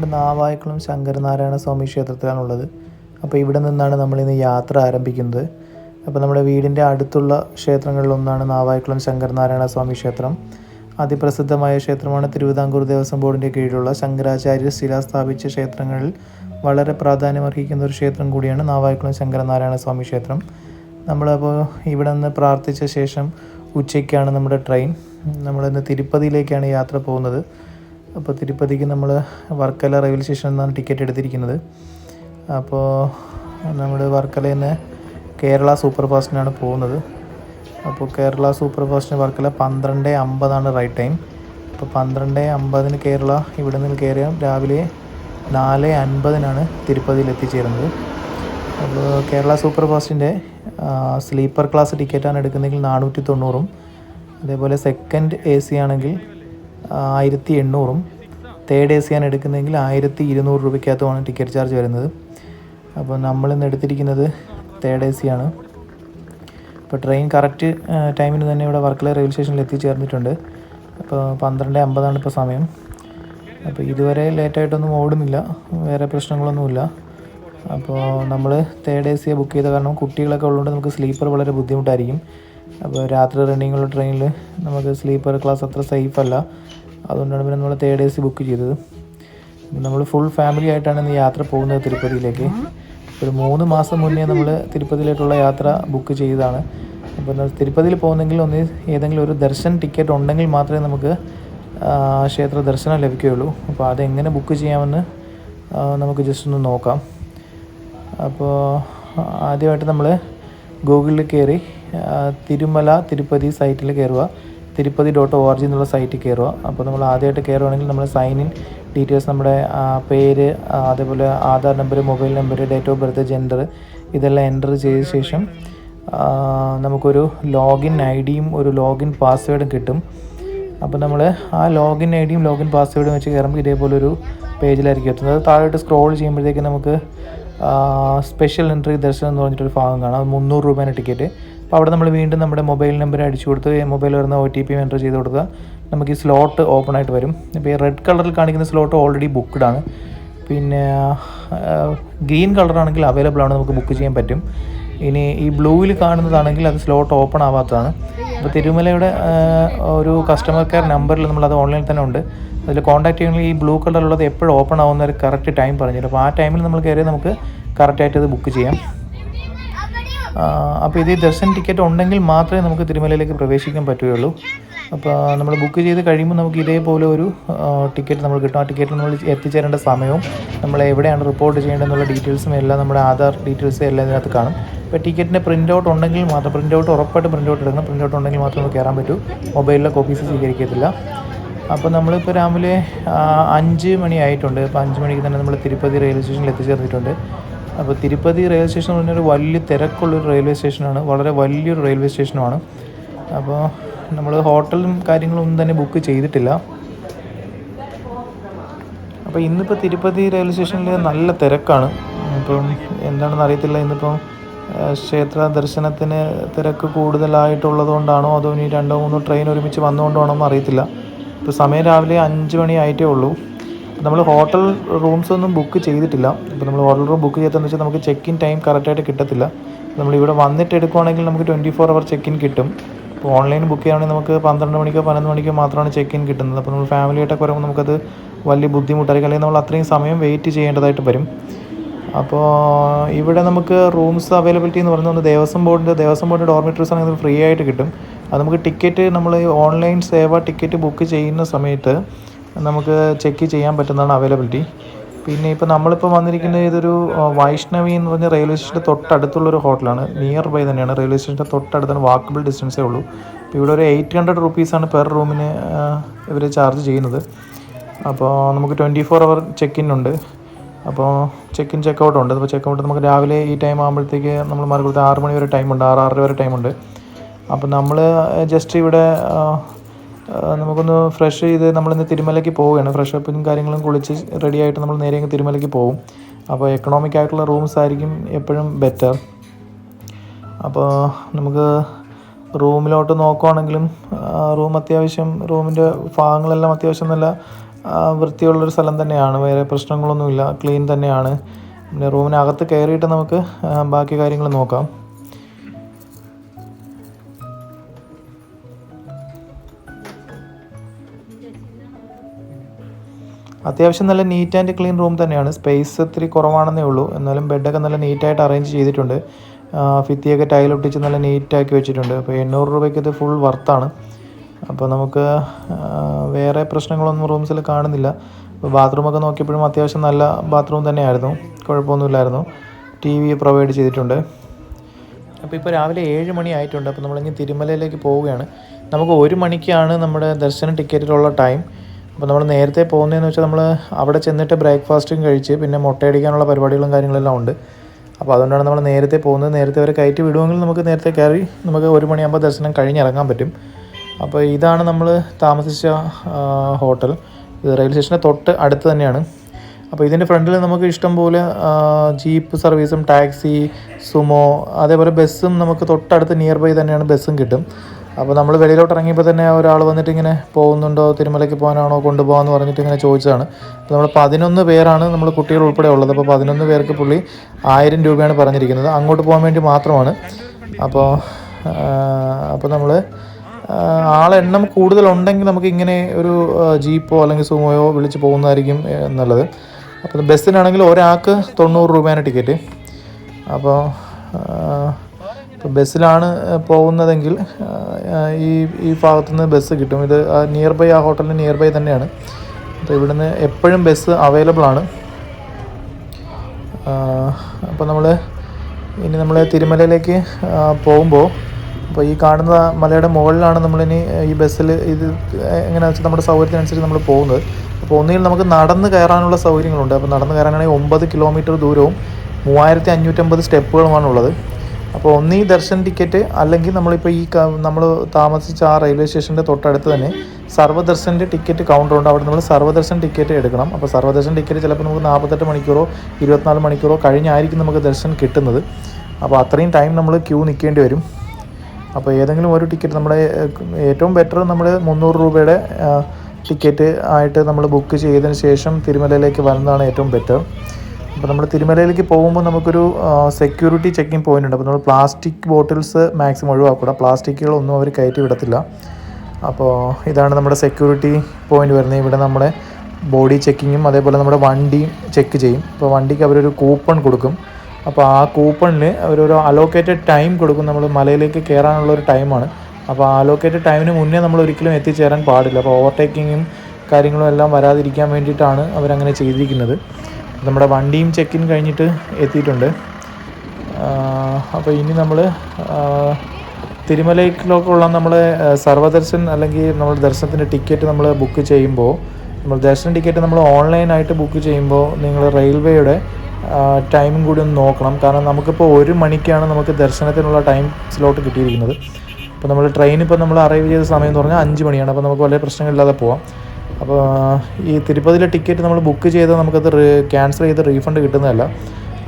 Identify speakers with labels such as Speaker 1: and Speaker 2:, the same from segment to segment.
Speaker 1: നമ്മുടെ നാവായിക്കുളം ശങ്കരനാരായണ സ്വാമി ക്ഷേത്രത്തിലാണുള്ളത്. അപ്പോൾ ഇവിടെ നിന്നാണ് നമ്മളിന്ന് യാത്ര ആരംഭിക്കുന്നത്. അപ്പോൾ നമ്മുടെ വീടിന്റെ അടുത്തുള്ള ക്ഷേത്രങ്ങളിലൊന്നാണ് നാവായിക്കുളം ശങ്കരനാരായണ സ്വാമി ക്ഷേത്രം. അതിപ്രസിദ്ധമായ ക്ഷേത്രമാണ് തിരുവിതാംകൂർ ദേവസ്വം ബോർഡിന്റെ കീഴിലുള്ള ശങ്കരാചാര്യ ശില സ്ഥാപിച്ച ക്ഷേത്രങ്ങളിൽ വളരെ പ്രാധാന്യമർഹിക്കുന്ന ഒരു ക്ഷേത്രം കൂടിയാണ് നാവായിക്കുളം ശങ്കരനാരായണ സ്വാമി ക്ഷേത്രം. നമ്മളപ്പോൾ ഇവിടെ നിന്ന് പ്രാർത്ഥിച്ച ശേഷം ഉച്ചയ്ക്കാണ് നമ്മുടെ ട്രെയിൻ. നമ്മളിന്ന് തിരുപ്പതിയിലേക്കാണ് യാത്ര പോകുന്നത്. അപ്പോൾ തിരുപ്പതിക്ക് നമ്മൾ വർക്കല റെയിൽവേ സ്റ്റേഷനിൽ നിന്നാണ് ടിക്കറ്റ് എടുത്തിരിക്കുന്നത്. അപ്പോൾ നമ്മൾ വർക്കല തന്നെ കേരള സൂപ്പർ ഫാസ്റ്റിനാണ് പോകുന്നത്. അപ്പോൾ കേരള സൂപ്പർ ഫാസ്റ്റിന് വർക്കല പന്ത്രണ്ട് അമ്പതാണ് റൈറ്റ് ടൈം. അപ്പോൾ പന്ത്രണ്ട് അമ്പതിന് കേരള ഇവിടെ നിന്ന് കയറിയാൽ രാവിലെ നാല് അൻപതിനാണ് തിരുപ്പതിയിൽ എത്തിച്ചേരുന്നത്. അപ്പോൾ കേരള സൂപ്പർ ഫാസ്റ്റിന്റെ സ്ലീപ്പർ ക്ലാസ് ടിക്കറ്റാണ് എടുക്കുന്നതെങ്കിൽ നാനൂറ്റി തൊണ്ണൂറും. അതേപോലെ സെക്കൻഡ് എ സി ആണെങ്കിൽ ആയിരത്തി എണ്ണൂറും തേർഡ് എ ആണ് എടുക്കുന്നതെങ്കിൽ ആയിരത്തി ഇരുന്നൂറ് രൂപയ്ക്കകത്തുമാണ് ടിക്കറ്റ് ചാർജ് വരുന്നത്. അപ്പോൾ നമ്മൾ ഇന്ന് എടുത്തിരിക്കുന്നത് തേർഡ് എ സി ആണ്. ഇപ്പോൾ ട്രെയിൻ കറക്റ്റ് ടൈമിന് തന്നെ ഇവിടെ വർക്കല റെയിൽവേ സ്റ്റേഷനിൽ എത്തിച്ചേർന്നിട്ടുണ്ട്. അപ്പോൾ പന്ത്രണ്ട് അമ്പതാണ് ഇപ്പോൾ സമയം. അപ്പോൾ ഇതുവരെ ലേറ്റായിട്ടൊന്നും ഓടുന്നില്ല. വേറെ പ്രശ്നങ്ങളൊന്നുമില്ല. അപ്പോൾ നമ്മൾ തേർഡ് എ സിയെ ബുക്ക് ചെയ്ത കാരണം കുട്ടികളൊക്കെ ഉള്ളതുകൊണ്ട് നമുക്ക് സ്ലീപ്പർ വളരെ ബുദ്ധിമുട്ടായിരിക്കും. അപ്പോൾ രാത്രി റണ്ണിങ്ങുള്ള ട്രെയിനിൽ നമുക്ക് സ്ലീപ്പർ ക്ലാസ് അത്ര സേഫ് അല്ല. അതുകൊണ്ടാണ് പിന്നെ നമ്മൾ തേർഡ് എ സി ബുക്ക് ചെയ്തത്. നമ്മൾ ഫുൾ ഫാമിലി ആയിട്ടാണ് ഇന്ന് യാത്ര പോകുന്നത് തിരുപ്പതിയിലേക്ക്. ഒരു മൂന്ന് മാസം മുന്നേ നമ്മൾ തിരുപ്പതിയിലേക്കുള്ള യാത്ര ബുക്ക് ചെയ്തതാണ്. അപ്പോൾ തിരുപ്പതിയിൽ പോകുന്നെങ്കിൽ ഒന്ന് ഏതെങ്കിലും ഒരു ദർശൻ ടിക്കറ്റ് ഉണ്ടെങ്കിൽ മാത്രമേ നമുക്ക് ക്ഷേത്ര ദർശനം ലഭിക്കുകയുള്ളൂ. അപ്പോൾ അതെങ്ങനെ ബുക്ക് ചെയ്യാമെന്ന് നമുക്ക് ജസ്റ്റ് ഒന്ന് നോക്കാം. അപ്പോൾ ആദ്യമായിട്ട് നമ്മൾ ഗൂഗിളിൽ കയറി തിരുമല തിരുപ്പതി സൈറ്റിൽ കയറുക Tirupati dot O R G എന്നുള്ള സൈറ്റിൽ കയറുക അപ്പോൾ നമ്മൾ ആദ്യമായിട്ട് കയറുകയാണെങ്കിൽ നമ്മൾ സൈൻ ഇൻ ഡീറ്റെയിൽസ് നമ്മുടെ പേര് അതേപോലെ Aadhaar number mobile number date of birth gender ഇതെല്ലാം എന്റർ ചെയ്ത ശേഷം നമുക്കൊരു ലോഗിൻ ഐ ഡിയും ഒരു ലോഗിൻ പാസ്വേഡും കിട്ടും. അപ്പോൾ നമ്മൾ ആ ലോഗിൻ ഐ ഡിയും ലോഗിൻ പാസ്വേഡും വെച്ച് കയറുമ്പോൾ ഇതേപോലൊരു പേജിലായിരിക്കും എത്തുന്നത്. താഴോട്ട് സ്ക്രോൾ ചെയ്യുമ്പോഴത്തേക്ക് നമുക്ക് സ്പെഷ്യൽ എൻട്രി ദർശനം എന്ന് പറഞ്ഞിട്ടൊരു ഭാഗം കാണാം. മുന്നൂറ് രൂപേന്റെ ടിക്കറ്റ് അപ്പോൾ അവിടെ നമ്മൾ വീണ്ടും നമ്മുടെ മൊബൈൽ നമ്പർ അടിച്ചു കൊടുത്ത് മൊബൈൽ വരുന്ന ഒ ടി പി എന്റർ ചെയ്ത് കൊടുക്കുക. നമുക്ക് ഈ സ്ലോട്ട് ഓപ്പൺ ആയിട്ട് വരും. ഇപ്പോൾ ഈ റെഡ് കളറിൽ കാണിക്കുന്ന സ്ലോട്ട് ഓൾറെഡി ബുക്ക്ഡ് ആണ്. പിന്നെ ഗ്രീൻ കളറാണെങ്കിൽ അവൈലബിൾ ആണ് നമുക്ക് ബുക്ക് ചെയ്യാൻ പറ്റും. ഇനി ഈ ബ്ലൂവിൽ കാണുന്നതാണെങ്കിൽ അത് സ്ലോട്ട് ഓപ്പൺ ആവാത്തതാണ്. അപ്പോൾ തിരുമലയുടെ ഒരു കസ്റ്റമർ കെയർ നമ്പറിൽ നമ്മളത് ഓൺലൈനിൽ തന്നെ ഉണ്ട്. അതിൽ കോൺടാക്ട് ചെയ്യണമെങ്കിൽ ഈ ബ്ലൂ കളറുള്ളത് എപ്പോഴും ഓപ്പൺ ആവുന്ന ഒരു കറക്റ്റ് ടൈം പറഞ്ഞു അപ്പോൾ ആ ടൈമിൽ നമ്മൾ കയറി നമുക്ക് കറക്റ്റായിട്ട് ഇത് ബുക്ക് ചെയ്യാം. അപ്പോൾ ഇത് ദർശൻ ടിക്കറ്റ് ഉണ്ടെങ്കിൽ മാത്രമേ നമുക്ക് തിരുമലയിലേക്ക് പ്രവേശിക്കാൻ പറ്റുകയുള്ളൂ. അപ്പോൾ നമ്മൾ ബുക്ക് ചെയ്ത് കഴിയുമ്പോൾ നമുക്ക് ഇതേപോലെ ഒരു ടിക്കറ്റ് നമ്മൾ കിട്ടും. ആ ടിക്കറ്റിൽ നമ്മൾ എത്തിച്ചേരേണ്ട സമയവും നമ്മൾ എവിടെയാണ് റിപ്പോർട്ട് ചെയ്യേണ്ടതെന്നുള്ള ഡീറ്റെയിൽസും എല്ലാം നമ്മുടെ ആധാർ ഡീറ്റെയിൽസും എല്ലാം ഇതിനകത്ത് കാണും. ഇപ്പോൾ ടിക്കറ്റിന്റെ പ്രിന്റ് ഔട്ട് ഉണ്ടെങ്കിൽ മാത്രം പ്രിന്റ് ഔട്ട് ഉറപ്പായിട്ട് പ്രിന്റ് ഔട്ട് എടുക്കണം പ്രിന്റ് ഔട്ട് ഉണ്ടെങ്കിൽ മാത്രമേ നമുക്ക് കയറാൻ പറ്റൂ. മൊബൈലിലെ കോപ്പീസ് സ്വീകരിക്കത്തില്ല. അപ്പോൾ നമ്മളിപ്പോൾ രാവിലെ അഞ്ച് മണി ആയിട്ടുണ്ട് അപ്പോൾ അഞ്ച് മണിക്ക് തന്നെ നമ്മൾ തിരുപ്പതി റെയിൽവേ സ്റ്റേഷനിൽ എത്തിച്ചേർന്നിട്ടുണ്ട്. അപ്പോൾ തിരുപ്പതി റെയിൽവേ സ്റ്റേഷൻ എന്ന് പറഞ്ഞാൽ ഒരു വലിയ തിരക്കുള്ളൊരു റെയിൽവേ സ്റ്റേഷനാണ് വളരെ വലിയൊരു റെയിൽവേ സ്റ്റേഷനുമാണ് അപ്പോൾ നമ്മൾ ഹോട്ടലും കാര്യങ്ങളും ഒന്നും തന്നെ ബുക്ക് ചെയ്തിട്ടില്ല. അപ്പോൾ ഇന്നിപ്പോൾ തിരുപ്പതി റെയിൽവേ സ്റ്റേഷനിൽ നല്ല തിരക്കാണ്. ഇപ്പം എന്താണെന്ന് അറിയത്തില്ല. ഇന്നിപ്പം ക്ഷേത്ര ദർശനത്തിന് തിരക്ക് കൂടുതലായിട്ടുള്ളത് കൊണ്ടാണോ അതോ ഇനി രണ്ടോ മൂന്നോ ട്രെയിൻ ഒരുമിച്ച് വന്നുകൊണ്ടാണോ എന്ന് അറിയത്തില്ല. ഇപ്പോൾ സമയം രാവിലെ അഞ്ച് മണി ആയിട്ടേ ഉള്ളൂ. നമ്മൾ ഹോട്ടൽ റൂംസ് ഒന്നും ബുക്ക് ചെയ്തിട്ടില്ല. ഇപ്പോൾ നമ്മൾ ഹോട്ടൽ റൂം ബുക്ക് ചെയ്തതെന്ന് വെച്ചാൽ നമുക്ക് ചെക്ക് ഇൻ ടൈം കറക്റ്റായിട്ട് കിട്ടത്തില്ല. നമ്മൾ ഇവിടെ വന്നിട്ട് എടുക്കുവാണെങ്കിൽ നമുക്ക് twenty four hour check in കിട്ടും. ഇപ്പോൾ ഓൺലൈൻ ബുക്ക് ചെയ്യുകയാണെങ്കിൽ നമുക്ക് പന്ത്രണ്ട് മണിക്കോ പതിനൊന്ന് മണിക്കോ മാത്രമാണ് ചെക്ക് ഇൻ കിട്ടുന്നത്. അപ്പോൾ നമ്മൾ ഫാമിലി ആയിട്ടൊക്കെ വരുമ്പോൾ നമുക്കത് വലിയ ബുദ്ധിമുട്ടായിരിക്കും. അല്ലെങ്കിൽ നമ്മൾ അത്രയും സമയം വെയിറ്റ് ചെയ്യേണ്ടതായിട്ട് വരും. അപ്പോൾ ഇവിടെ നമുക്ക് റൂംസ് അവൈലബിലിറ്റി എന്ന് പറയുന്നത് ദേവസ്വം ബോർഡിന്റെ ദേവസ്വം ബോർഡിന്റെ ഡോർമിറ്ററീസ് ആണെങ്കിൽ ഫ്രീ ആയിട്ട് കിട്ടും. അത് നമുക്ക് ടിക്കറ്റ് നമ്മൾ ഓൺലൈൻ സേവ ടിക്കറ്റ് ബുക്ക് ചെയ്യുന്ന സമയത്ത് നമുക്ക് ചെക്ക് ചെയ്യാൻ പറ്റുന്നതാണ് അവൈലബിലിറ്റി പിന്നെ ഇപ്പോൾ നമ്മളിപ്പോൾ വന്നിരിക്കുന്നത് ഇതൊരു വൈഷ്ണവി എന്ന് പറഞ്ഞ റെയിൽവേ സ്റ്റേഷന്റെ തൊട്ടടുത്തുള്ളൊരു ഹോട്ടലാണ് നിയർ ബൈ തന്നെയാണ്. റെയിൽവേ സ്റ്റേഷന്റെ തൊട്ടടുത്താണ്. വാക്കബിൾ ഡിസ്റ്റൻസേ ഉള്ളൂ. ഇപ്പോൾ ഇവിടെ ഒരു എയ്റ്റ് ഹൺഡ്രഡ് റുപ്പീസാണ് പെർ റൂമിന് ഇവർ ചാർജ് ചെയ്യുന്നത്. അപ്പോൾ നമുക്ക് twenty four hour check in ഉണ്ട്. അപ്പോൾ ചെക്ക് ഇൻ ചെക്ക് ഔട്ട് ഉണ്ട്. അപ്പോൾ ചെക്ക് ഔട്ട് നമുക്ക് രാവിലെ ഈ ടൈം ആകുമ്പോഴത്തേക്ക് നമ്മൾ മറുപടി ആറ് മണി വരെ ടൈമുണ്ട് ആറ് ആറര വരെ ടൈമുണ്ട് അപ്പോൾ നമ്മൾ ജസ്റ്റ് ഇവിടെ നമുക്കൊന്ന് ഫ്രഷ് ചെയ്ത് നമ്മളിന്ന് തിരുമലയ്ക്ക് പോവുകയാണ്. ഫ്രഷ് അപ്പും കാര്യങ്ങളും കുളിച്ച് റെഡി ആയിട്ട് നമ്മൾ നേരെ തിരുമലയ്ക്ക് പോകും അപ്പോൾ എക്കണോമിക് ആയിട്ടുള്ള റൂംസ് ആയിരിക്കും എപ്പോഴും ബെറ്റർ അപ്പോൾ നമുക്ക് റൂമിലോട്ട് നോക്കുവാണെങ്കിലും റൂം അത്യാവശ്യം റൂമിന്റെ ഭാഗങ്ങളെല്ലാം അത്യാവശ്യം നല്ല വൃത്തിയുള്ളൊരു സ്ഥലം തന്നെയാണ്. വേറെ പ്രശ്നങ്ങളൊന്നുമില്ല. ക്ലീൻ തന്നെയാണ്. പിന്നെ റൂമിനകത്ത് കയറിയിട്ട് നമുക്ക് ബാക്കി കാര്യങ്ങൾ നോക്കാം. അത്യാവശ്യം നല്ല നീറ്റ് ആൻഡ് ക്ലീൻ റൂം തന്നെയാണ്. സ്പേസ് ഇത്തിരി കുറവാണെന്നേ ഉള്ളൂ. എന്നാലും ബെഡൊക്കെ നല്ല നീറ്റായിട്ട് അറേഞ്ച് ചെയ്തിട്ടുണ്ട്. ഫിത്തിയൊക്കെ ടൈലൊട്ടിച്ച് നല്ല നീറ്റാക്കി വെച്ചിട്ടുണ്ട്. അപ്പോൾ എണ്ണൂറ് രൂപയ്ക്ക് ഇത് ഫുൾ വർത്താണ് അപ്പോൾ നമുക്ക് വേറെ പ്രശ്നങ്ങളൊന്നും റൂംസിൽ കാണുന്നില്ല. അപ്പോൾ ബാത്റൂമൊക്കെ നോക്കിയപ്പോഴും അത്യാവശ്യം നല്ല ബാത്റൂം തന്നെയായിരുന്നു. കുഴപ്പമൊന്നുമില്ലായിരുന്നു. ടി വി പ്രൊവൈഡ് ചെയ്തിട്ടുണ്ട്. അപ്പോൾ ഇപ്പോൾ രാവിലെ ഏഴ് മണി ആയിട്ടുണ്ട്. അപ്പോൾ നമ്മളിങ്ങനെ തിരുമലയിലേക്ക് പോവുകയാണ്. നമുക്ക് ഒരു മണിക്കാണ് നമ്മുടെ ദർശന ടിക്കറ്റിലുള്ള ടൈം അപ്പോൾ നമ്മൾ നേരത്തെ പോകുന്നതെന്ന് വെച്ചാൽ നമ്മൾ അവിടെ ചെന്നിട്ട് ബ്രേക്ക്ഫാസ്റ്റും കഴിച്ച് പിന്നെ മുട്ടയടിക്കാനുള്ള പരിപാടികളും കാര്യങ്ങളെല്ലാം ഉണ്ട്. അപ്പോൾ അതുകൊണ്ടാണ് നമ്മൾ നേരത്തെ പോകുന്നത്. നേരത്തെ അവരെ കയറ്റി വിടുമെങ്കിൽ നമുക്ക് നേരത്തെ കയറി നമുക്ക് ഒരു മണിയാകുമ്പോൾ ദർശനം കഴിഞ്ഞിറങ്ങാൻ പറ്റും. അപ്പോൾ ഇതാണ് നമ്മൾ താമസിച്ച ഹോട്ടൽ. ഇത് റെയിൽവേ സ്റ്റേഷന്റെ തൊട്ട് അടുത്ത് തന്നെയാണ്. അപ്പോൾ ഇതിന്റെ ഫ്രണ്ടിൽ നമുക്ക് ഇഷ്ടം പോലെ ജീപ്പ് സർവീസും ടാക്സി സുമോ അതേപോലെ ബസ്സും നമുക്ക് തൊട്ടടുത്ത് നിയർ ബൈ തന്നെയാണ് ബസ്സും കിട്ടും. അപ്പോൾ നമ്മൾ വെളിയിലോട്ട് ഇറങ്ങിയപ്പോൾ തന്നെ ഒരാൾ വന്നിട്ട് ഇങ്ങനെ പോകുന്നുണ്ടോ തിരുമലയ്ക്ക് പോകാനാണോ കൊണ്ടുപോകാമെന്ന് പറഞ്ഞിട്ട് ഇങ്ങനെ ചോദിച്ചതാണ്. അപ്പോൾ നമ്മൾ പതിനൊന്ന് പേരാണ് നമ്മൾ കുട്ടികൾ ഉൾപ്പെടെ ഉള്ളത്. അപ്പോൾ പതിനൊന്ന് പേർക്ക് പുള്ളി ആയിരം രൂപയാണ് പറഞ്ഞിരിക്കുന്നത്. അങ്ങോട്ട് പോകാൻ വേണ്ടി മാത്രമാണ്. അപ്പോൾ അപ്പോൾ നമ്മൾ ആളെണ്ണം കൂടുതലുണ്ടെങ്കിൽ നമുക്ക് ഇങ്ങനെ ഒരു ജീപ്പോ അല്ലെങ്കിൽ സുമോയോ വിളിച്ച് പോകുന്നതായിരിക്കും എന്നുള്ളത് അപ്പോൾ ബസ്സിനാണെങ്കിൽ ഒരാൾക്ക് തൊണ്ണൂറ് രൂപയാണ് ടിക്കറ്റ്. അപ്പോൾ ഇപ്പോൾ ബസ്സിലാണ് പോകുന്നതെങ്കിൽ ഈ ഈ ഭാഗത്തുനിന്ന് ബസ് കിട്ടും. ഇത് നിയർ ബൈ ആ ഹോട്ടലിന് നിയർ ബൈ തന്നെയാണ്. അപ്പോൾ ഇവിടുന്ന് എപ്പോഴും ബസ് അവൈലബിൾ ആണ്. അപ്പോൾ നമ്മൾ ഇനി നമ്മൾ തിരുമലയിലേക്ക് പോകുമ്പോൾ അപ്പോൾ ഈ കാണുന്ന മലയുടെ മുകളിലാണ് നമ്മളിനി ഈ ബസ്സിൽ ഇത് എങ്ങനെയാണെന്ന് വെച്ചാൽ നമ്മുടെ സൗകര്യത്തിനനുസരിച്ച് നമ്മൾ പോകുന്നത്. അപ്പോൾ ഒന്നുകിൽ നമുക്ക് നടന്ന് കയറാനുള്ള സൗകര്യങ്ങളുണ്ട്. അപ്പോൾ നടന്ന് കയറാനാണെങ്കിൽ ഒമ്പത് കിലോമീറ്റർ ദൂരവും മൂവായിരത്തി അഞ്ഞൂറ്റമ്പത് സ്റ്റെപ്പുകളുമാണുള്ളത്. അപ്പോൾ ഒന്നീ ദർശൻ ടിക്കറ്റ് അല്ലെങ്കിൽ നമ്മളിപ്പോൾ ഈ നമ്മൾ താമസിച്ച ആ റെയിൽവേ സ്റ്റേഷന്റെ തൊട്ടടുത്ത് തന്നെ സർവദർശന്റെ ടിക്കറ്റ് കൗണ്ടർ ഉണ്ട്. അവിടെ നമ്മൾ സർവദർശൻ ടിക്കറ്റ് എടുക്കണം. അപ്പോൾ സർവദർശൻ ടിക്കറ്റ് ചിലപ്പോൾ നമുക്ക് നാൽപ്പത്തെട്ട് മണിക്കൂറോ ഇരുപത്തിനാല് മണിക്കൂറോ കഴിഞ്ഞായിരിക്കും നമുക്ക് ദർശൻ കിട്ടുന്നത്. അപ്പോൾ അത്രയും ടൈം നമ്മൾ ക്യൂ നിൽക്കേണ്ടി വരും. അപ്പോൾ ഏതെങ്കിലും ഒരു ടിക്കറ്റ് നമ്മുടെ ഏറ്റവും ബെറ്റർ നമ്മൾ മുന്നൂറ് രൂപയുടെ ടിക്കറ്റ് ആയിട്ട് നമ്മൾ ബുക്ക് ചെയ്തതിന് ശേഷം തിരുമലയിലേക്ക് വരുന്നതാണ് ഏറ്റവും ബെറ്റർ അപ്പോൾ നമ്മൾ തിരുമലയിലേക്ക് പോകുമ്പോൾ നമുക്കൊരു സെക്യൂരിറ്റി ചെക്കിംഗ് പോയിന്റ് ഉണ്ട്. അപ്പോൾ നമ്മൾ പ്ലാസ്റ്റിക് ബോട്ടിൽസ് മാക്സിമം ഒഴിവാക്കുക പ്ലാസ്റ്റിക്കുകളൊന്നും അവർ കയറ്റി വിടത്തില്ല. അപ്പോൾ ഇതാണ് നമ്മുടെ സെക്യൂരിറ്റി പോയിന്റ് വരുന്നത്. ഇവിടെ നമ്മുടെ ബോഡി ചെക്കിങ്ങും അതേപോലെ നമ്മുടെ വണ്ടിയും ചെക്ക് ചെയ്യും. അപ്പോൾ വണ്ടിക്ക് അവരൊരു കൂപ്പൺ കൊടുക്കും. അപ്പോൾ ആ കൂപ്പണിൽ അവരൊരു അലോക്കേറ്റഡ് ടൈം കൊടുക്കും. നമ്മൾ മലയിലേക്ക് കയറാനുള്ള ഒരു ടൈമാണ് അപ്പോൾ ആ അലോക്കേറ്റഡ് ടൈമിന് മുന്നേ നമ്മൾ ഒരിക്കലും എത്തിച്ചേരാൻ പാടില്ല. അപ്പോൾ ഓവർടേക്കിങ്ങും കാര്യങ്ങളും എല്ലാം വരാതിരിക്കാൻ വേണ്ടിയിട്ടാണ് അവരങ്ങനെ ചെയ്തിരിക്കുന്നത്. നമ്മുടെ വണ്ടിയും ഇൻ കഴിഞ്ഞിട്ട് എത്തിയിട്ടുണ്ട്. അപ്പോൾ ഇനി നമ്മൾ തിരുമലയിലേക്കുള്ള നമ്മൾ സർവദർശൻ അല്ലെങ്കിൽ നമ്മൾ ദർശനത്തിന്റെ ടിക്കറ്റ് നമ്മൾ ബുക്ക് ചെയ്യുമ്പോൾ നമ്മൾ ദർശന ടിക്കറ്റ് നമ്മൾ ഓൺലൈനായിട്ട് ബുക്ക് ചെയ്യുമ്പോൾ നിങ്ങൾ റെയിൽവേയുടെ ടൈമും കൂടി ഒന്ന് നോക്കണം. കാരണം നമുക്കിപ്പോൾ ഒരു മണിക്കാണ് നമുക്ക് ദർശനത്തിനുള്ള ടൈം സ്ലോട്ട് കിട്ടിയിരിക്കുന്നത്. അപ്പോൾ നമ്മൾ ട്രെയിൻ ഇപ്പോൾ നമ്മൾ അറൈവ് ചെയ്ത സമയം എന്ന് പറഞ്ഞാൽ അഞ്ച് മണിയാണ്. അപ്പോൾ നമുക്ക് വലിയ പ്രശ്നങ്ങളില്ലാതെ പോവാം. അപ്പോൾ ഈ തിരുപ്പതിയിലെ ടിക്കറ്റ് നമ്മൾ ബുക്ക് ചെയ്താൽ നമുക്കത് ക്യാൻസൽ ചെയ്ത് റീഫണ്ട് കിട്ടുന്നതല്ല.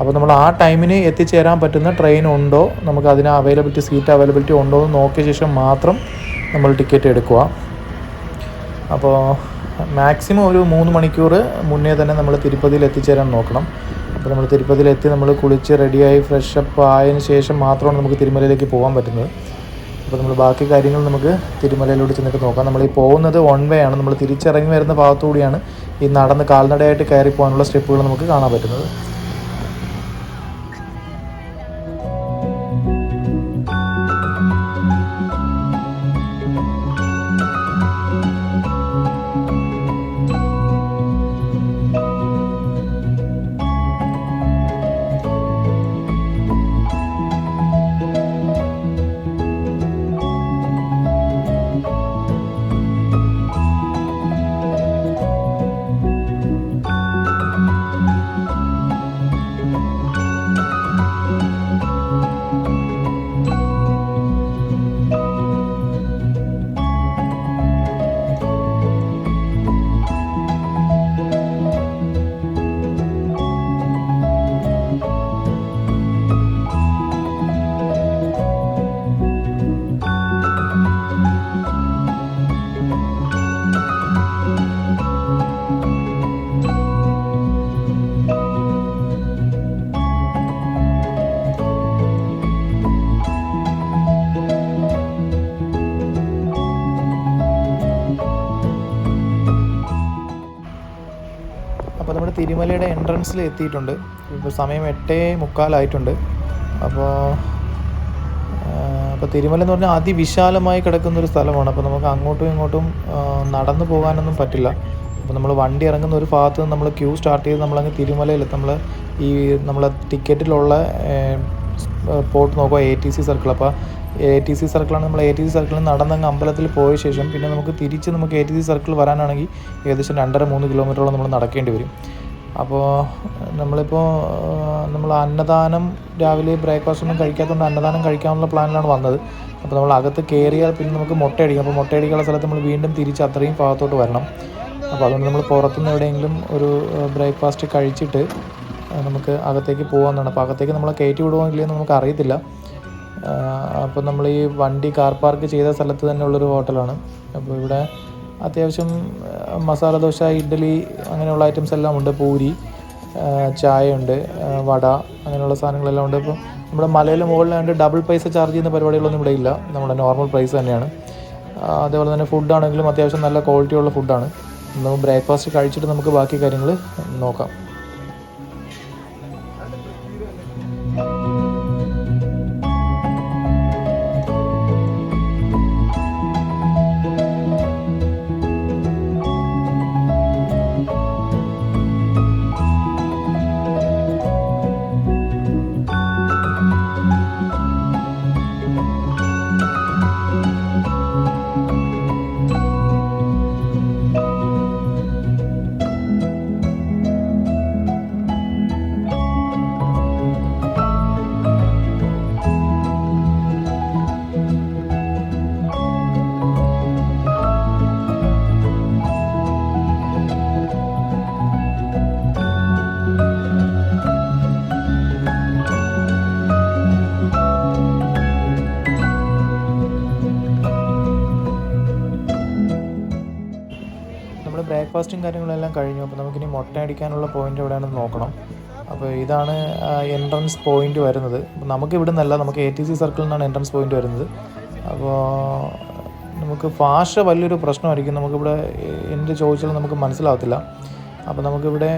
Speaker 1: അപ്പോൾ നമ്മൾ ആ ടൈമിന് എത്തിച്ചേരാൻ പറ്റുന്ന ട്രെയിൻ ഉണ്ടോ നമുക്ക് അതിന് അവൈലബിലിറ്റി സീറ്റ് അവൈലബിലിറ്റി ഉണ്ടോ എന്ന് നോക്കിയ ശേഷം മാത്രം നമ്മൾ ടിക്കറ്റ് എടുക്കുക. അപ്പോൾ മാക്സിമം ഒരു മൂന്ന് മണിക്കൂർ മുന്നേ തന്നെ നമ്മൾ തിരുപ്പതിയിൽ എത്തിച്ചേരാൻ നോക്കണം. അപ്പോൾ നമ്മൾ തിരുപ്പതിയിൽ എത്തി നമ്മൾ കുളിച്ച് റെഡിയായി ഫ്രഷപ്പ് ആയതിനു ശേഷം മാത്രമാണ് നമുക്ക് തിരുമലയിലേക്ക് പോകാൻ പറ്റുന്നത്. അപ്പോൾ നമ്മൾ ബാക്കി കാര്യങ്ങൾ നമുക്ക് തിരുമലയിലോട്ട് ചെന്നിട്ട് നോക്കാം. നമ്മൾ ഈ പോകുന്നത് വൺ വേ ആണ്. നമ്മൾ തിരിച്ചിറങ്ങി വരുന്ന ഭാഗത്തുകൂടിയാണ് ഈ നടന്ന് കാൽനടയായിട്ട് കയറി പോകാനുള്ള സ്റ്റെപ്പുകൾ നമുക്ക് കാണാൻ പറ്റുന്നത്. തിരുമലയുടെ എൻട്രൻസിൽ എത്തിയിട്ടുണ്ട്. ഇപ്പോൾ സമയം എട്ടേ മുക്കാലായിട്ടുണ്ട്. അപ്പോൾ അപ്പോൾ തിരുമല എന്ന് പറഞ്ഞാൽ അതിവിശാലമായി കിടക്കുന്ന ഒരു സ്ഥലമാണ്. അപ്പോൾ നമുക്ക് അങ്ങോട്ടും ഇങ്ങോട്ടും നടന്നു പോകാനൊന്നും പറ്റില്ല. അപ്പോൾ നമ്മൾ വണ്ടി ഇറങ്ങുന്ന ഒരു ഭാഗത്ത് നിന്ന് നമ്മൾ ക്യൂ സ്റ്റാർട്ട് ചെയ്ത് നമ്മളങ്ങ് തിരുമലയിൽ നമ്മൾ ഈ നമ്മളെ ടിക്കറ്റിലുള്ള പോർട്ട് നോക്കുക എ ടി സി സർക്കിൾ അപ്പോൾ എ ടി സി സർക്കിളാണ് നമ്മൾ എ ടി സി സർക്കിളിൽ നടന്നങ്ങ് അമ്പലത്തിൽ പോയ ശേഷം പിന്നെ നമുക്ക് തിരിച്ച് നമുക്ക് എ ടി സി സർക്കിൾ വരാനാണെങ്കിൽ ഏകദേശം രണ്ടര മൂന്ന് കിലോമീറ്ററോളം നമ്മൾ നടക്കേണ്ടി വരും. അപ്പോൾ നമ്മളിപ്പോൾ നമ്മൾ അന്നദാനം രാവിലെ ബ്രേക്ക്ഫാസ്റ്റ് ഒന്നും കഴിക്കാത്തതുകൊണ്ട് അന്നദാനം കഴിക്കാനുള്ള പ്ലാനിലാണ് വന്നത്. അപ്പോൾ നമ്മൾ അകത്ത് കയറിയാൽ പിന്നെ നമുക്ക് മുട്ടയടിക്കാം അപ്പോൾ മുട്ടയടിക്കാനുള്ള സ്ഥലത്ത് നമ്മൾ വീണ്ടും തിരിച്ച് അത്രയും ഭാഗത്തോട്ട് വരണം. അപ്പോൾ അതുകൊണ്ട് നമ്മൾ പുറത്തുനിന്ന് എവിടെയെങ്കിലും ഒരു ബ്രേക്ക്ഫാസ്റ്റ് കഴിച്ചിട്ട് നമുക്ക് അകത്തേക്ക് പോകാമെന്നാണ് അപ്പോൾ അകത്തേക്ക് നമ്മളെ കയറ്റി ഇല്ലയെന്ന് നമുക്ക് അറിയത്തില്ല. അപ്പോൾ നമ്മൾ ഈ വണ്ടി കാർ പാർക്ക് ചെയ്ത സ്ഥലത്ത് തന്നെ ഉള്ളൊരു ഹോട്ടലാണ്. അപ്പോൾ ഇവിടെ അത്യാവശ്യം മസാല ദോശ ഇഡ്ഡലി അങ്ങനെയുള്ള ഐറ്റംസ് എല്ലാം ഉണ്ട്. പൂരി ചായയുണ്ട് വട അങ്ങനെയുള്ള സാധനങ്ങളെല്ലാം ഉണ്ട്. ഇപ്പോൾ നമ്മുടെ മലയിലെ മുകളിലാണ്ട് ഡബിൾ പൈസ ചാർജ് ചെയ്യുന്ന പരിപാടികളൊന്നും ഇവിടെ ഇല്ല. നമ്മുടെ നോർമൽ പ്രൈസ് തന്നെയാണ്. അതേപോലെ തന്നെ ഫുഡാണെങ്കിലും അത്യാവശ്യം നല്ല ക്വാളിറ്റിയുള്ള ഫുഡാണ് നമുക്ക് ബ്രേക്ക്ഫാസ്റ്റ് കഴിച്ചിട്ട് നമുക്ക് ബാക്കി കാര്യങ്ങൾ നോക്കാം. ബ്രേക്ക്ഫാസ്റ്റും കാര്യങ്ങളെല്ലാം കഴിഞ്ഞു. അപ്പോൾ നമുക്കിനി മുട്ട അടിക്കാനുള്ള പോയിന്റ് എവിടെയാണെന്ന് നോക്കണം. അപ്പോൾ ഇതാണ് എൻട്രൻസ് പോയിന്റ് വരുന്നത്. അപ്പോൾ നമുക്ക് ഇവിടെ നിന്നല്ല നമുക്ക് എ ടി സി സർക്കിളിൽ നിന്നാണ് എൻട്രൻസ് പോയിന്റ് വരുന്നത്. അപ്പോൾ നമുക്ക് ഭാഷ വലിയൊരു പ്രശ്നമായിരിക്കും. നമുക്കിവിടെ എന്ത് ചോദിച്ചാലും നമുക്ക് മനസ്സിലാവത്തില്ല. അപ്പോൾ നമുക്കിവിടെ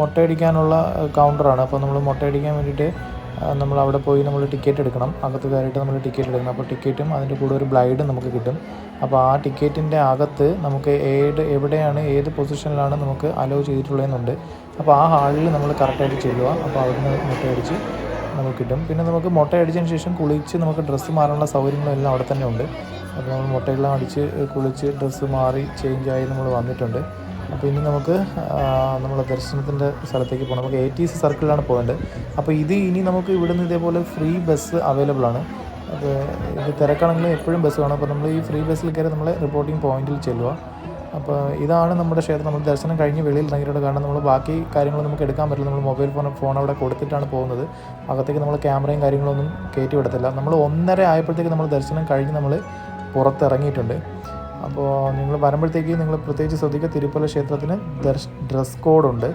Speaker 1: മുട്ടയടിക്കാനുള്ള കൗണ്ടറാണ് അപ്പോൾ നമ്മൾ മുട്ടയടിക്കാൻ വേണ്ടിയിട്ട് നമ്മൾ അവിടെ പോയി നമ്മൾ ടിക്കറ്റ് എടുക്കണം. അകത്ത് കയറിയിട്ട് നമ്മൾ ടിക്കറ്റ് എടുക്കണം. അപ്പോൾ ടിക്കറ്റും അതിന്റെ കൂടെ ഒരു ബ്ലൈഡും നമുക്ക് കിട്ടും. അപ്പോൾ ആ ടിക്കറ്റിന്റെ അകത്ത് നമുക്ക് ഏത് എവിടെയാണ് ഏത് പൊസിഷനിലാണ് നമുക്ക് അലോ ചെയ്തിട്ടുള്ളതെന്നുണ്ട്. അപ്പോൾ ആ ഹാളിൽ നമ്മൾ കറക്റ്റായിട്ട് ചെല്ലുക. അപ്പോൾ അവിടെ അവിടുന്ന് മുട്ടയടിച്ച് നമുക്ക് കിട്ടും. പിന്നെ നമുക്ക് മുട്ടയടിച്ചതിന് ശേഷം കുളിച്ച് നമുക്ക് ഡ്രസ്സ് മാറാനുള്ള സൗകര്യങ്ങളും എല്ലാം അവിടെ തന്നെ ഉണ്ട്. അപ്പോൾ നമ്മൾ മുട്ടയെല്ലാം അടിച്ച് കുളിച്ച് ഡ്രസ്സ് മാറി ചേഞ്ചായി നമ്മൾ വന്നിട്ടുണ്ട്. അപ്പോൾ ഇനി നമുക്ക് നമ്മൾ ദർശനത്തിന്റെ സ്ഥലത്തേക്ക് പോകണം. നമുക്ക് എ ടി സി സർക്കിളിലാണ് പോകേണ്ടത്. അപ്പോൾ ഇത് ഇനി നമുക്ക് ഇവിടുന്ന് ഇതേപോലെ ഫ്രീ ബസ് അവൈലബിൾ ആണ്. അപ്പോൾ ഇത് തിരക്കാണെങ്കിൽ എപ്പോഴും ബസ് കാണും അപ്പോൾ നമ്മൾ ഈ ഫ്രീ ബസ്സിൽ കയറി നമ്മൾ റിപ്പോർട്ടിംഗ് പോയിന്റിൽ ചെല്ലുക. അപ്പോൾ ഇതാണ് നമ്മുടെ ക്ഷേത്രം. നമ്മൾ ദർശനം കഴിഞ്ഞ് വെളിയിൽ ഇറങ്ങിയിട്ടുണ്ട്. കാരണം നമ്മൾ ബാക്കി കാര്യങ്ങൾ നമുക്ക് എടുക്കാൻ പറ്റില്ല. നമ്മൾ മൊബൈൽ ഫോൺ ഫോൺ അവിടെ കൊടുത്തിട്ടാണ് പോകുന്നത്. അകത്തേക്ക് നമ്മൾ ക്യാമറയും കാര്യങ്ങളൊന്നും കയറ്റി വിടത്തില്ല. നമ്മൾ ഒന്നര ആയപ്പോഴത്തേക്ക് നമ്മൾ ദർശനം കഴിഞ്ഞ് നമ്മൾ പുറത്തിറങ്ങിയിട്ടുണ്ട്. അപ്പോൾ നിങ്ങൾ വരുമ്പോഴത്തേക്ക് നിങ്ങൾ പ്രത്യേകിച്ച് ശ്രദ്ധിക്കുക തിരുപ്പല ക്ഷേത്രത്തിന് ദർശ് ഡ്രസ് കോഡുണ്ട്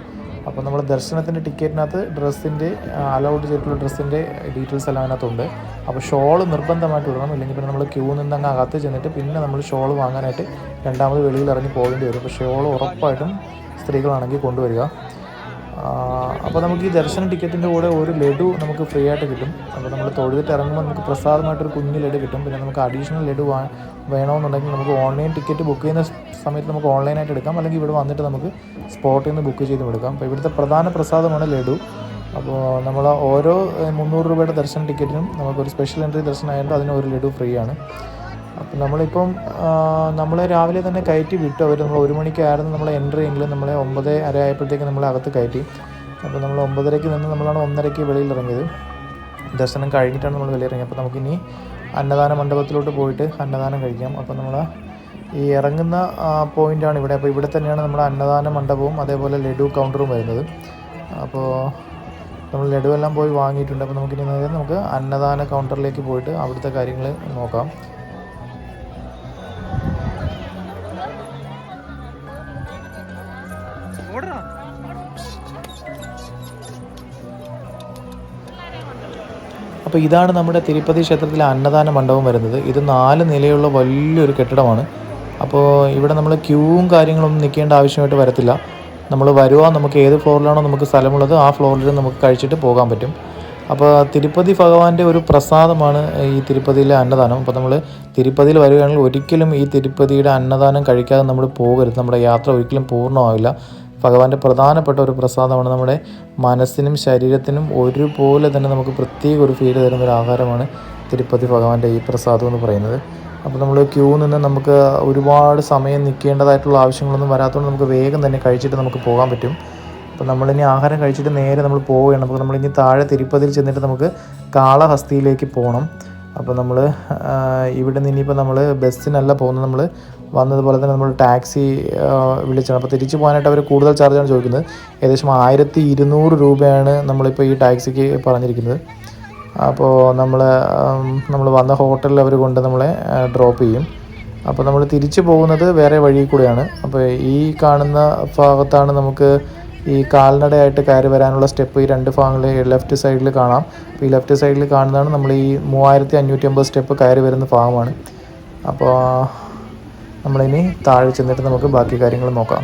Speaker 1: അപ്പോൾ നമ്മൾ ദർശനത്തിന്റെ ടിക്കറ്റിനകത്ത് ഡ്രസ്സിന്റെ അലൗഡ് ചെയ്തിട്ടുള്ള ഡ്രസ്സിന്റെ ഡീറ്റെയിൽസ് എല്ലാം അതിനകത്തുണ്ട്. അപ്പോൾ ഷോൾ നിർബന്ധമായിട്ട് വിടണം ഇല്ലെങ്കിൽ പിന്നെ നമ്മൾ ക്യൂ നിന്ന് അങ്ങ് അകത്ത് ചെന്നിട്ട് പിന്നെ നമ്മൾ ഷോൾ വാങ്ങാനായിട്ട് രണ്ടാമത് വെളിയിൽ ഇറങ്ങി പോകേണ്ടി വരും. അപ്പോൾ ഷോൾ ഉറപ്പായിട്ടും സ്ത്രീകളാണെങ്കിൽ കൊണ്ടുവരിക. അപ്പോൾ നമുക്ക് ഈ ദർശന ടിക്കറ്റിന്റെ കൂടെ ഒരു ലഡു നമുക്ക് ഫ്രീ ആയിട്ട് കിട്ടും. അപ്പോൾ നമ്മൾ തൊഴുതിട്ട് ഇറങ്ങുമ്പോൾ നമുക്ക് പ്രസാദമായിട്ടൊരു കുഞ്ഞ് ലഡു കിട്ടും. പിന്നെ നമുക്ക് അഡീഷണൽ ലഡു വാ വേണമെന്നുണ്ടെങ്കിൽ നമുക്ക് ഓൺലൈൻ ടിക്കറ്റ് ബുക്ക് ചെയ്യുന്ന സമയത്ത് നമുക്ക് ഓൺലൈനായിട്ട് എടുക്കാം. അല്ലെങ്കിൽ ഇവിടെ വന്നിട്ട് നമുക്ക് സ്പോട്ടിൽ നിന്ന് ബുക്ക് ചെയ്ത് എടുക്കാം അപ്പോൾ ഇവിടുത്തെ പ്രധാന പ്രസാദമാണ് ലഡു. അപ്പോൾ നമ്മൾ ഓരോ മുന്നൂറ് രൂപയുടെ ദർശന ടിക്കറ്റിനും നമുക്കൊരു സ്പെഷ്യൽ എൻട്രി ദർശനം ആയതുകൊണ്ട് അതിന് ഒരു ലഡു ഫ്രീ ആണ്. അപ്പം നമ്മളിപ്പം നമ്മളെ രാവിലെ തന്നെ കയറ്റി വിട്ടു. അവർ നമ്മൾ ഒരു മണിക്കായിരുന്നു നമ്മളെ എൻട്രി എങ്കിലും നമ്മളെ ഒമ്പത് അര ആയപ്പോഴത്തേക്ക് നമ്മളെ അകത്ത് കയറ്റി. അപ്പോൾ നമ്മൾ ഒമ്പതരയ്ക്ക് നിന്ന് നമ്മളാണ് ഒന്നരയ്ക്ക് വെളിയിൽ ഇറങ്ങിയത് ദർശനം കഴിഞ്ഞിട്ടാണ് നമ്മൾ വെളിയിൽ ഇറങ്ങിയത് അപ്പോൾ നമുക്കിനി അന്നദാന മണ്ഡപത്തിലോട്ട് പോയിട്ട് അന്നദാനം കഴിക്കാം. അപ്പോൾ നമ്മൾ ഈ ഇറങ്ങുന്ന പോയിന്റാണ് ഇവിടെ. അപ്പോൾ ഇവിടെ തന്നെയാണ് നമ്മുടെ അന്നദാന മണ്ഡപവും അതേപോലെ ലഡു കൗണ്ടറും വരുന്നത്. അപ്പോൾ നമ്മൾ ലഡു എല്ലാം പോയി വാങ്ങിയിട്ടുണ്ട്. അപ്പോൾ നമുക്കിനി നേരെ നമുക്ക് അന്നദാന കൗണ്ടറിലേക്ക് പോയിട്ട് അവിടുത്തെ കാര്യങ്ങൾ നോക്കാം. അപ്പോൾ ഇതാണ് നമ്മുടെ തിരുപ്പതി ക്ഷേത്രത്തിലെ അന്നദാന മണ്ഡപം വരുന്നത്. ഇത് നാല് നിലയുള്ള വലിയൊരു കെട്ടിടമാണ്. അപ്പോൾ ഇവിടെ നമ്മൾ ക്യൂവും കാര്യങ്ങളൊന്നും നിൽക്കേണ്ട ആവശ്യമായിട്ട് വരത്തില്ല. നമ്മൾ വരുവാ നമുക്ക് ഏത് ഫ്ലോറിലാണോ നമുക്ക് സ്ഥലമുള്ളത് ആ ഫ്ലോറിൽ നമുക്ക് കഴിച്ചിട്ട് പോകാൻ പറ്റും. അപ്പോൾ തിരുപ്പതി ഭഗവാന്റെ ഒരു പ്രസാദമാണ് ഈ തിരുപ്പതിയിലെ അന്നദാനം. അപ്പോൾ നമ്മൾ തിരുപ്പതിയിൽ വരികയാണെങ്കിൽ ഒരിക്കലും ഈ തിരുപ്പതിയുടെ അന്നദാനം കഴിക്കാതെ നമ്മൾ പോകരുത്. നമ്മുടെ യാത്ര ഒരിക്കലും പൂർണമാവില്ല. ഭഗവാന്റെ പ്രധാനപ്പെട്ട ഒരു പ്രസാദമാണ് നമ്മുടെ മനസ്സിനും ശരീരത്തിനും ഒരുപോലെ തന്നെ നമുക്ക് പ്രത്യേക ഒരു ഫീൽ തരുന്ന ഒരു ആഹാരമാണ് തിരുപ്പതി ഭഗവാന്റെ ഈ പ്രസാദം എന്ന് പറയുന്നത്. അപ്പോൾ നമ്മൾ ക്യൂ നിന്ന് നമുക്ക് ഒരുപാട് സമയം നിൽക്കേണ്ടതായിട്ടുള്ള ആവശ്യങ്ങളൊന്നും വരാത്തതുകൊണ്ട് നമുക്ക് വേഗം തന്നെ കഴിച്ചിട്ട് നമുക്ക് പോകാൻ പറ്റും. അപ്പോൾ നമ്മളിനി ആഹാരം കഴിച്ചിട്ട് നേരെ നമ്മൾ പോവുകയാണ്. അപ്പോൾ നമ്മളിനി താഴെ തിരുപ്പതിയിൽ ചെന്നിട്ട് നമുക്ക് കാളഹസ്തിയിലേക്ക് പോകണം അപ്പോൾ നമ്മൾ ഇവിടെ നിന്ന് ഇനിയിപ്പോൾ നമ്മൾ ബസ്സിനല്ല പോകുന്നത് നമ്മൾ വന്നതുപോലെ തന്നെ നമ്മൾ ടാക്സി വിളിച്ചാണ്. അപ്പോൾ തിരിച്ചു പോകാനായിട്ട് അവർ കൂടുതൽ ചാർജാണ് ചോദിക്കുന്നത്. ഏകദേശം ആയിരത്തി ഇരുന്നൂറ് രൂപയാണ് നമ്മളിപ്പോൾ ഈ ടാക്സിക്ക് പറഞ്ഞിരിക്കുന്നത്. അപ്പോൾ നമ്മൾ നമ്മൾ വന്ന ഹോട്ടലിൽ അവർ കൊണ്ട് നമ്മളെ ഡ്രോപ്പ് ചെയ്യും. അപ്പോൾ നമ്മൾ തിരിച്ചു പോകുന്നത് വേറെ വഴി കൂടെയാണ്. അപ്പോൾ ഈ കാണുന്ന ഭാഗത്താണ് നമുക്ക് ഈ കാൽനടയായിട്ട് കയറി വരാനുള്ള സ്റ്റെപ്പ്. ഈ രണ്ട് ഭാഗങ്ങളിൽ ലെഫ്റ്റ് സൈഡിൽ കാണാം. അപ്പോൾ ഈ ലെഫ്റ്റ് സൈഡിൽ കാണുന്നതാണ് നമ്മൾ ഈ മൂവായിരത്തി അഞ്ഞൂറ്റി അമ്പത് സ്റ്റെപ്പ് കയറി വരുന്ന ഭാഗമാണ്. അപ്പോൾ നമ്മളിനി താഴെ ചെന്നിട്ട് നമുക്ക് ബാക്കി കാര്യങ്ങൾ നോക്കാം.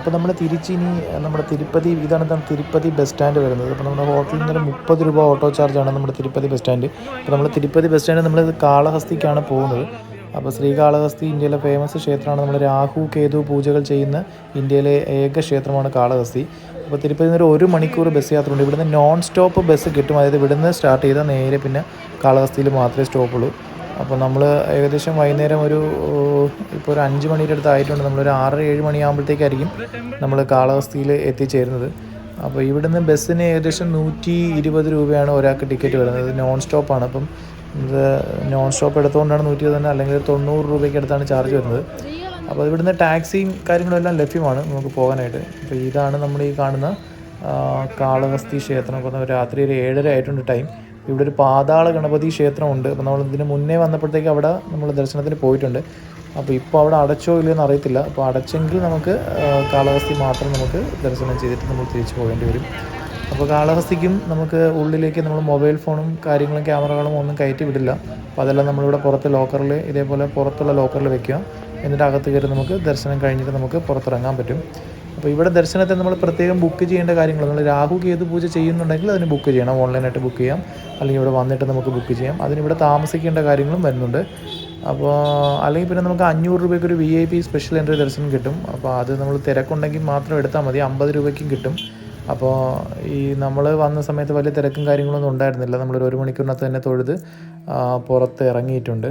Speaker 1: അപ്പോൾ നമ്മൾ തിരിച്ചിനി നമ്മുടെ തിരുപ്പതി ഇതാണ് ഇതാണ് തിരുപ്പതി ബസ് സ്റ്റാൻഡ് വരുന്നത്. അപ്പോൾ നമ്മുടെ ഹോട്ടലിൽ നിന്ന് മുപ്പത് രൂപ ഓട്ടോ ചാർജാണ് നമ്മുടെ തിരുപ്പതി ബസ് സ്റ്റാൻഡ് അപ്പോൾ നമ്മൾ തിരുപ്പതി ബസ് സ്റ്റാൻഡ് നമ്മൾ കാളഹസ്തിക്കാണ് പോകുന്നത്. അപ്പോൾ ശ്രീകാളഹസ്തി ഇന്ത്യയിലെ ഫേമസ് ക്ഷേത്രമാണ്. നമ്മൾ രാഹു കേതു പൂജകൾ ചെയ്യുന്ന ഇന്ത്യയിലെ ഏക ക്ഷേത്രമാണ് കാളഹസ്തി. അപ്പോൾ തിരുപ്പതി നിന്ന് ഒരു മണിക്കൂർ ബസ് യാത്ര ഉണ്ട് ഇവിടുന്ന് നോൺ സ്റ്റോപ്പ് ബസ് കിട്ടും. അതായത് ഇവിടുന്ന് സ്റ്റാർട്ട് ചെയ്താൽ നേരെ പിന്നെ കാളഹസ്തിയിൽ മാത്രമേ സ്റ്റോപ്പുള്ളൂ അപ്പോൾ നമ്മൾ ഏകദേശം വൈകുന്നേരം ഒരു ഇപ്പോൾ ഒരു അഞ്ച് മണിയുടെ അടുത്ത് ആയിട്ടുണ്ട്. നമ്മളൊരു ആറ് ഏഴ് മണിയാകുമ്പോഴത്തേക്കായിരിക്കും നമ്മൾ കാലാവസ്ഥയിൽ എത്തിച്ചേരുന്നത്. അപ്പോൾ ഇവിടുന്ന് ബസ്സിന് ഏകദേശം നൂറ്റി ഇരുപത് രൂപയാണ് ഒരാൾക്ക് ടിക്കറ്റ് വരുന്നത്. നോൺ സ്റ്റോപ്പാണ് അപ്പം ഇത് നോൺ സ്റ്റോപ്പ് എടുത്തുകൊണ്ടാണ് നൂറ്റി ഇരുപത് അല്ലെങ്കിൽ തൊണ്ണൂറ് രൂപയ്ക്ക് അടുത്താണ് ചാർജ് വരുന്നത്. അപ്പോൾ ഇവിടുന്ന് ടാക്സിയും കാര്യങ്ങളും എല്ലാം ലഭ്യമാണ് നമുക്ക് പോകാനായിട്ട്. അപ്പോൾ ഇതാണ് നമ്മൾ ഈ കാണുന്ന കാളഹസ്തി ക്ഷേത്രം. രാത്രി ഒരു ഏഴര ആയിട്ടുണ്ട് ടൈം ഇവിടെ ഒരു പാതാള ഗണപതി ക്ഷേത്രമുണ്ട്. അപ്പോൾ നമ്മൾ ഇതിന് മുന്നേ വന്നപ്പോഴത്തേക്ക് അവിടെ നമ്മൾ ദർശനത്തിന് പോയിട്ടുണ്ട്. അപ്പോൾ ഇപ്പോൾ അവിടെ അടച്ചോ ഇല്ലയോ എന്ന് അറിയത്തില്ല. അപ്പോൾ അടച്ചെങ്കിൽ നമുക്ക് കാലാവസ്ഥ മാത്രം നമുക്ക് ദർശനം ചെയ്തിട്ട് നമ്മൾ തിരിച്ചു പോകേണ്ടി വരും. അപ്പോൾ കാലാവസ്ഥയ്ക്കും നമുക്ക് ഉള്ളിലേക്ക് നമ്മൾ മൊബൈൽ ഫോണും കാര്യങ്ങളും ക്യാമറകളും ഒന്നും കയറ്റി വിടില്ല. അപ്പോൾ അതെല്ലാം നമ്മളിവിടെ പുറത്ത് ലോക്കറിൽ ഇതേപോലെ പുറത്തുള്ള ലോക്കറിൽ വെക്കുക. എന്നിട്ട് അകത്ത് കയറി നമുക്ക് ദർശനം കഴിഞ്ഞിട്ട് നമുക്ക് പുറത്തിറങ്ങാൻ പറ്റും. അപ്പോൾ ഇവിടെ ദർശനത്തിന് നമ്മൾ പ്രത്യേകം ബുക്ക് ചെയ്യേണ്ട കാര്യങ്ങൾ നമ്മൾ രാഹു കേതു പൂജ ചെയ്യുന്നുണ്ടെങ്കിൽ അതിന് ബുക്ക് ചെയ്യണം. ഓൺലൈനായിട്ട് ബുക്ക് ചെയ്യാം. അല്ലെങ്കിൽ ഇവിടെ വന്നിട്ട് നമുക്ക് ബുക്ക് ചെയ്യാം. അതിനിവിടെ താമസിക്കേണ്ട കാര്യങ്ങളും വരുന്നുണ്ട്. അപ്പോൾ അല്ലെങ്കിൽ പിന്നെ നമുക്ക് അഞ്ഞൂറ് രൂപയ്ക്ക് ഒരു V I P special entry ദർശനം കിട്ടും. അപ്പോൾ അത് നമ്മൾ തിരക്കുണ്ടെങ്കിൽ മാത്രം എടുത്താൽ മതി. അമ്പത് രൂപയ്ക്കും കിട്ടും. അപ്പോൾ ഈ നമ്മൾ വന്ന സമയത്ത് വലിയ തിരക്കും കാര്യങ്ങളൊന്നും ഉണ്ടായിരുന്നില്ല. നമ്മളൊരു ഒരു മണിക്കൂറിനകത്ത് തന്നെ തൊഴുത് പുറത്ത് ഇറങ്ങിയിട്ടുണ്ട്.